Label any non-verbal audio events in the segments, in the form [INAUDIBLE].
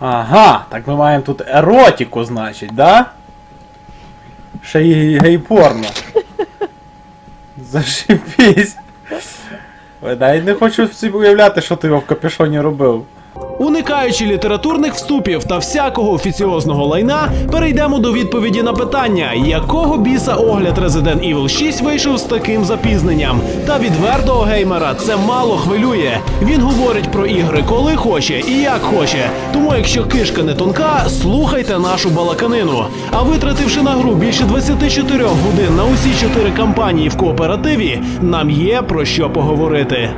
Ага, так ми маємо тут еротику, значить, да? Ще й гей-порно. Зашибісь. Навіть не хочу собі уявляти, що ти його в капюшоні робив. Уникаючи літературних вступів та всякого офіціозного лайна, перейдемо до відповіді на питання, якого біса огляд Resident Evil 6 вийшов з таким запізненням. Та відвертого геймера це мало хвилює. Він говорить про ігри, коли хоче і як хоче. Тому, якщо кишка не тонка, слухайте нашу балаканину. А витративши на гру більше 24 годин на усі чотири кампанії в кооперативі, нам є про що поговорити.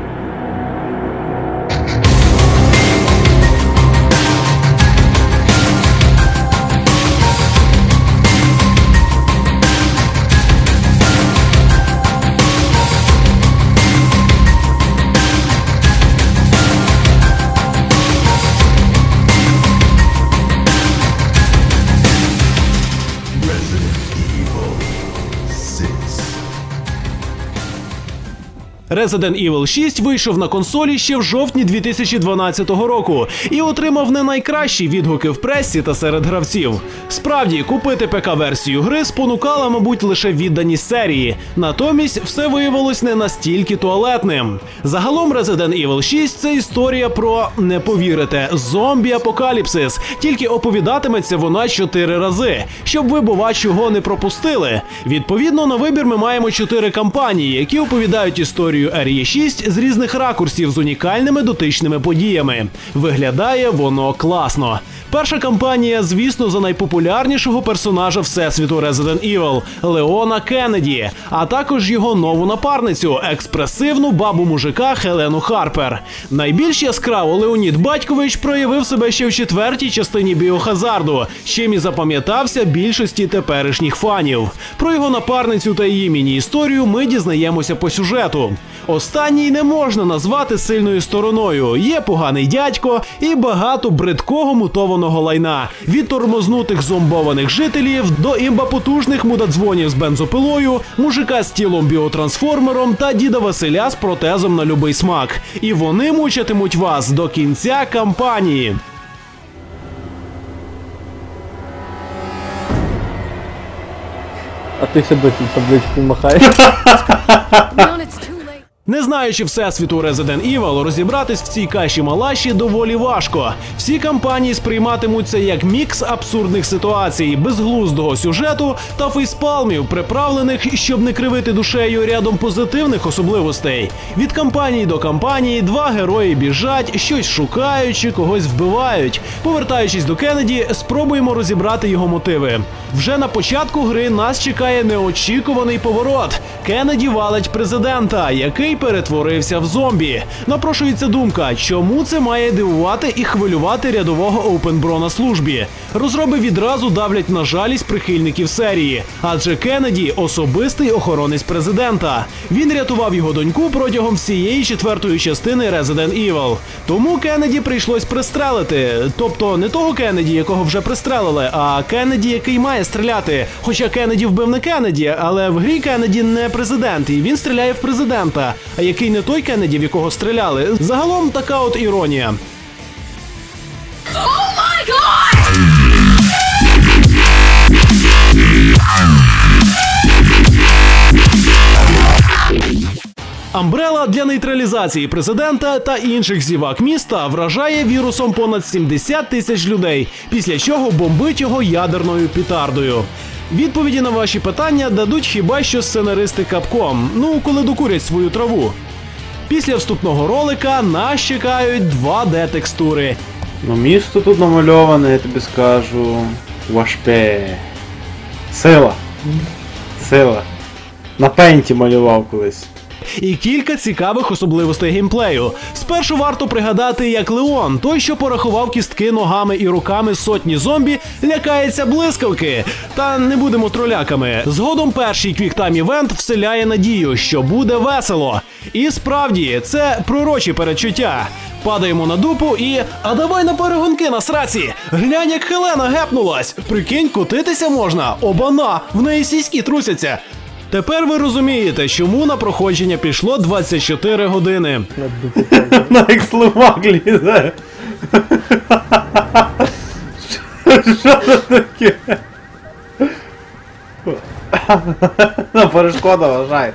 Resident Evil 6 вийшов на консолі ще в жовтні 2012 року і отримав не найкращі відгуки в пресі та серед гравців. Справді, купити ПК-версію гри спонукала, мабуть, лише відданість серії. Натомість все виявилось не настільки туалетним. Загалом Resident Evil 6 це історія про не повірите зомбі-апокаліпсис. Тільки оповідатиметься вона чотири рази, щоб ви, бува, чого не пропустили. Відповідно, на вибір ми маємо чотири кампанії, які оповідають історію Арії 6 з різних ракурсів з унікальними дотичними подіями. Виглядає воно класно. Перша кампанія, звісно, за найпопулярнішого персонажа всесвіту Resident Evil Леона Кеннеді, а також його нову напарницю, експресивну бабу мужика Хелену Харпер. Найбільш яскраво Леонід Батькович проявив себе ще в четвертій частині біохазарду, чим і запам'ятався більшості теперішніх фанів. Про його напарницю та її міні-історію ми дізнаємося по сюжету. Останній не можна назвати сильною стороною. Є поганий дядько і багато бридкого мутованого лайна від тормознутих зомбованих жителів до імбапотужних мудадзвонів з бензопилою, мужика з тілом біотрансформером та діда Василя з протезом на любий смак. І вони мучатимуть вас до кінця кампанії. А ти себе тут табличку махаєш. [LAUGHS] Не знаючи всесвіту Resident Evil, розібратись в цій каші малаші доволі важко. Всі кампанії сприйматимуться як мікс абсурдних ситуацій, безглуздого сюжету та фейспалмів, приправлених, щоб не кривити душею рядом позитивних особливостей. Від кампанії до кампанії два герої біжать, щось шукають чи когось вбивають. Повертаючись до Кеннеді, спробуємо розібрати його мотиви. Вже на початку гри нас чекає неочікуваний поворот. Кеннеді валить президента, який перетворився в зомбі. Напрошується думка, чому це має дивувати і хвилювати рядового Оупенбро на службі. Розроби відразу давлять на жалість прихильників серії, адже Кеннеді особистий охоронець президента. Він рятував його доньку протягом всієї четвертої частини Resident Evil. Тому Кеннеді прийшлось пристрелити. Тобто не того Кеннеді, якого вже пристрелили, а Кеннеді, який має стріляти. Хоча Кеннеді вбив не Кеннеді, але в грі Кеннеді не президент, і він стріляє в президента. А який не той Кеннеді, в якого стріляли. Загалом така от іронія. Амбрела для нейтралізації президента та інших зівак міста вражає вірусом понад 70 тисяч людей, після чого бомбить його ядерною пітардою. Відповіді на ваші питання дадуть хіба що сценаристи капком. ну коли докурять свою траву. Після вступного ролика нас чекають 2D текстури. Ну, місто тут намальоване, я тобі скажу. Вашпе. Сила. Сила. На пенті малював колись. І кілька цікавих особливостей геймплею. Спершу варто пригадати, як Леон, той, що порахував кістки ногами і руками сотні зомбі, лякається блискавки. Та не будемо троляками. Згодом перший квіктайм івент вселяє надію, що буде весело. І справді це пророчі передчуття. Падаємо на дупу і. А давай на перегонки на сраці! Глянь, як Хелена гепнулась! Прикинь, котитися можна! Обана! В неї сіськи трусяться! Тепер ви розумієте, чому на проходження пішло 24 години. На лізе. Що це таке? Ну, перешкода вважай.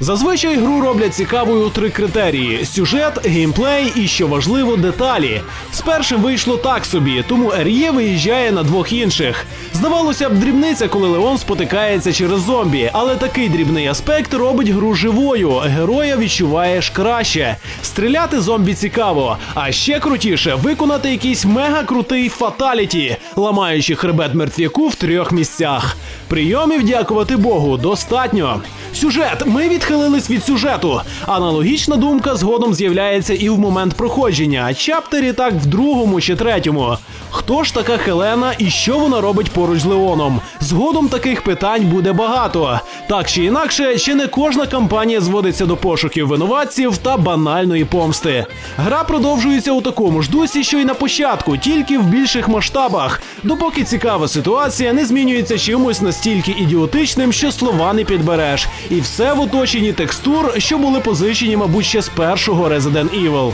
Зазвичай гру роблять цікавою три критерії: сюжет, геймплей і, що важливо, деталі. З першим вийшло так собі, тому Ер'є виїжджає на двох інших. Здавалося б, дрібниця, коли Леон спотикається через зомбі, але такий дрібний аспект робить гру живою. Героя відчуваєш краще. Стріляти зомбі цікаво, а ще крутіше виконати якийсь мега крутий фаталіті, ламаючи хребет мертвяку в трьох місцях. Прийомів, дякувати Богу, достатньо. Сюжет. Ми відхилились від сюжету. Аналогічна думка згодом з'являється і в момент проходження. Чаптері так в другому чи третьому. Хто ж така Хелена і що вона робить поруч з Леоном? Згодом таких питань буде багато. Так чи інакше, ще не кожна кампанія зводиться до пошуків винуватців та банальної помсти. Гра продовжується у такому ж дусі, що й на початку, тільки в більших масштабах, допоки цікава ситуація не змінюється чимось настільки ідіотичним, що слова не підбереш. І все в оточенні текстур, що були позичені, мабуть, ще з першого Resident Evil.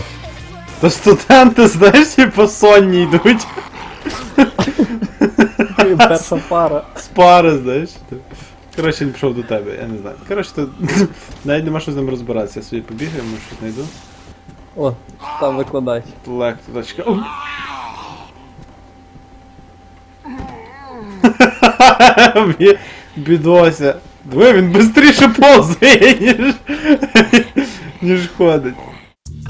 То студенти, знаєш, і по сонні йдуть. Перша пара. З пари, знаєш. Коротше, він пішов до тебе, я не знаю. Коротше, то [LAUGHS] навіть нема що з ним розбиратися. Я собі побігаю, може щось знайду. О, там викладач. Легко, точка. [LAUGHS] Бідося. Диви, він швидше повзає, [LAUGHS] ніж, ходить.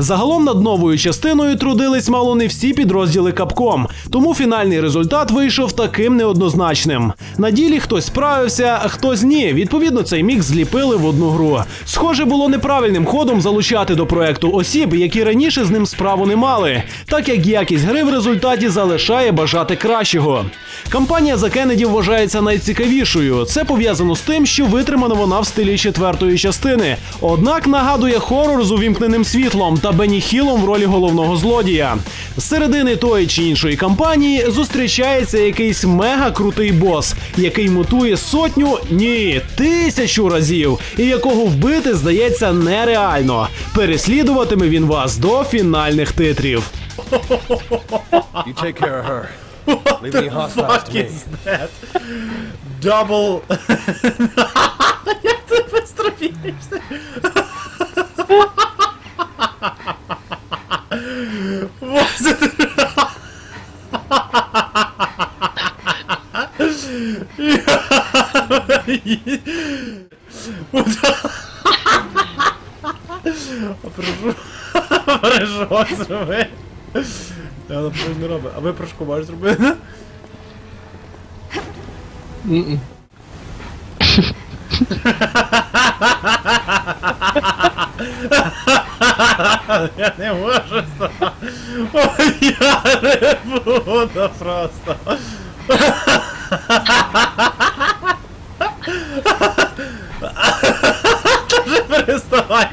Загалом над новою частиною трудились мало не всі підрозділи Capcom, тому фінальний результат вийшов таким неоднозначним. На ділі хтось справився, а хтось ні. Відповідно, цей мікс зліпили в одну гру. Схоже, було неправильним ходом залучати до проекту осіб, які раніше з ним справу не мали, так як якість гри в результаті залишає бажати кращого. Кампанія за Кеннеді вважається найцікавішою. Це пов'язано з тим, що витримана вона в стилі четвертої частини. Однак нагадує хорор з увімкненим світлом та Бенні Хілом в ролі головного злодія. З середини тої чи іншої кампанії зустрічається якийсь мега крутий бос, який мутує сотню, ні, тисячу разів, і якого вбити здається нереально. Переслідуватиме він вас до фінальних титрів. You take care of her. Leave any hostiles to me. that? Double. Як ти быстро бігаєшся? Боже, ти- А прошу. Прыжок зроби. Я напевно не робить. А ви прыжку можеш зробити? Я не можу з тобою. Ой, я не буду просто. Даже переставай.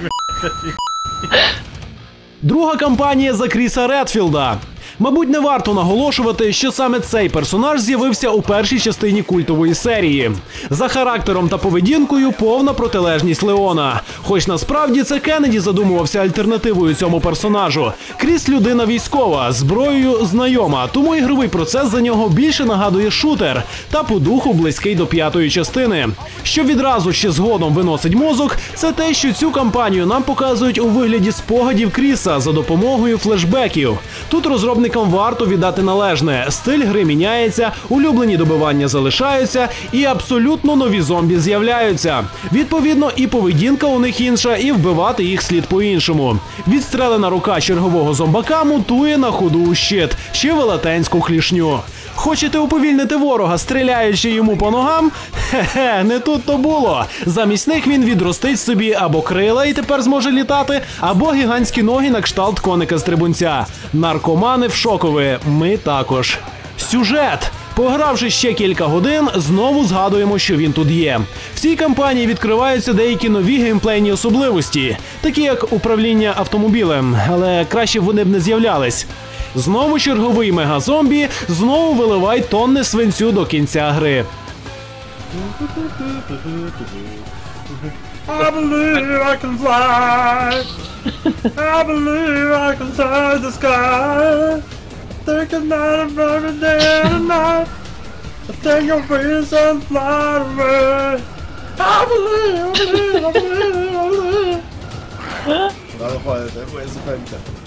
Друга кампанія за Кріса Редфілда. Мабуть, не варто наголошувати, що саме цей персонаж з'явився у першій частині культової серії. За характером та поведінкою повна протилежність Леона. Хоч насправді це Кеннеді задумувався альтернативою цьому персонажу. Кріс людина військова, зброєю знайома, тому ігровий процес за нього більше нагадує шутер та по духу близький до п'ятої частини. Що відразу ще згодом виносить мозок, це те, що цю кампанію нам показують у вигляді спогадів Кріса за допомогою флешбеків. Тут розробникам варто віддати належне. Стиль гри міняється, улюблені добивання залишаються, і абсолютно нові зомбі з'являються. Відповідно, і поведінка у них інша, і вбивати їх слід по-іншому. Відстрелена рука чергового зомбака мутує на ходу у щит, ще велетенську клішню. Хочете уповільнити ворога, стріляючи йому по ногам? Хе-хе, не тут то було. Замість них він відростить собі або крила і тепер зможе літати, або гігантські ноги на кшталт коника стрибунця. Наркомани в шокові. Ми також. Сюжет. Погравши ще кілька годин, знову згадуємо, що він тут є. В цій кампанії відкриваються деякі нові геймплейні особливості, такі як управління автомобілем, але краще вони б не з'являлись. Знову черговий мегазомбі, знову виливай тонни свинцю до кінця гри. I believe I can fly. I believe I can touch the sky. think it's not a better day tonight. I think your feelings and fly away. I believe, I believe, I believe, I believe. Да, виходить, я зупинка.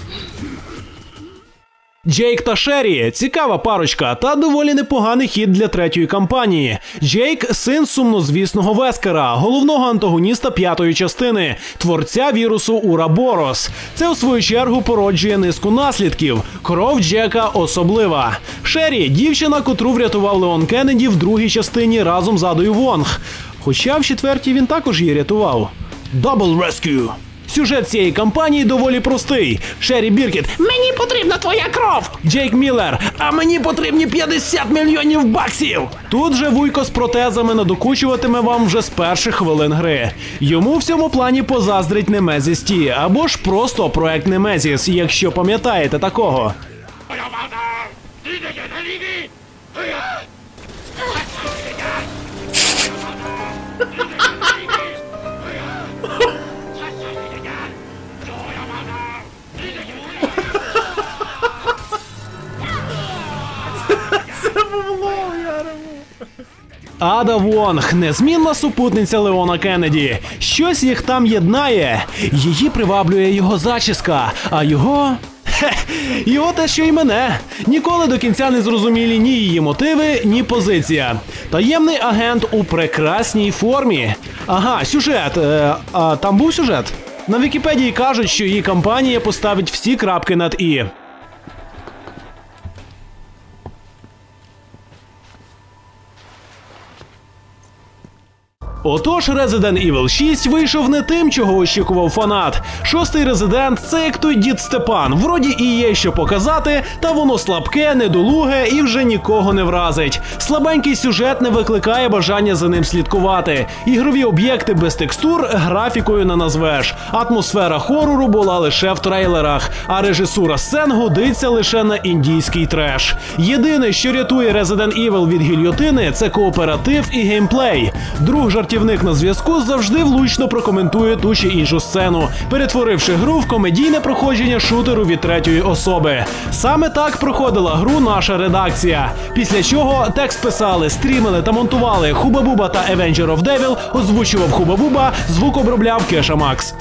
Джейк та Шері цікава парочка та доволі непоганий хід для третьої кампанії. Джейк син сумнозвісного Вескера, головного антагоніста п'ятої частини, творця вірусу Ураборос. Це у свою чергу породжує низку наслідків. Кров Джека особлива. Шері дівчина, котру врятував Леон Кеннеді в другій частині разом з Адою Вонг. Хоча в четвертій він також її рятував. Double Rescue. Сюжет цієї кампанії доволі простий. Шері Біркіт, мені потрібна твоя кров. Джейк Міллер, а мені потрібні 50 мільйонів баксів. Тут же вуйко з протезами надокучуватиме вам вже з перших хвилин гри. Йому в цьому плані позаздрить Немезіс Ті, або ж просто проект Немезіс, якщо пам'ятаєте такого. Ада Вонг, незмінна супутниця Леона Кеннеді. Щось їх там єднає. Її приваблює його зачіска, а його. [LAUGHS] Хе, його те, що й мене. Ніколи до кінця не зрозумілі ні її мотиви, ні позиція. Таємний агент у прекрасній формі. Ага, сюжет. Е, а там був сюжет? На Вікіпедії кажуть, що її кампанія поставить всі крапки над і. Отож, Resident Evil 6 вийшов не тим, чого очікував фанат. Шостий резидент це як той дід Степан. Вроді і є що показати, та воно слабке, недолуге і вже нікого не вразить. Слабенький сюжет не викликає бажання за ним слідкувати. Ігрові об'єкти без текстур графікою не назвеш. Атмосфера хорору була лише в трейлерах, а режисура сцен годиться лише на індійський треш. Єдине, що рятує Resident Evil від гільйотини, це кооператив і геймплей. Друг жартівник на зв'язку завжди влучно прокоментує ту чи іншу сцену, перетворивши гру в комедійне проходження шутеру від третьої особи. Саме так проходила гру наша редакція. Після чого текст писали, стрімили та монтували Хубабуба та Avenger of Devil, озвучував Хубабуба, звук обробляв Кеша Макс.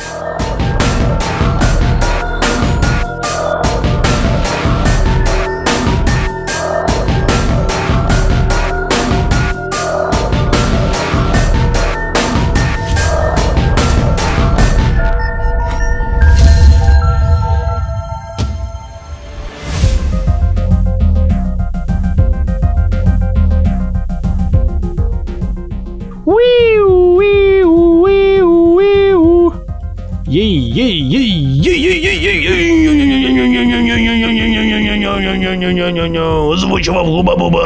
Озвучував губа буба.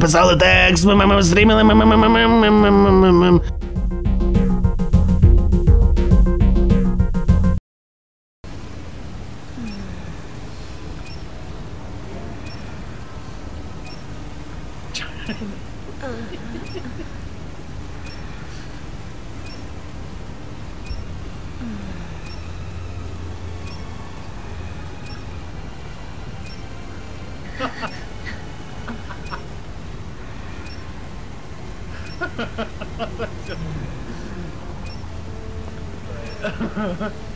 Писали текст, стрімили. That's uh. [LAUGHS] just... [LAUGHS]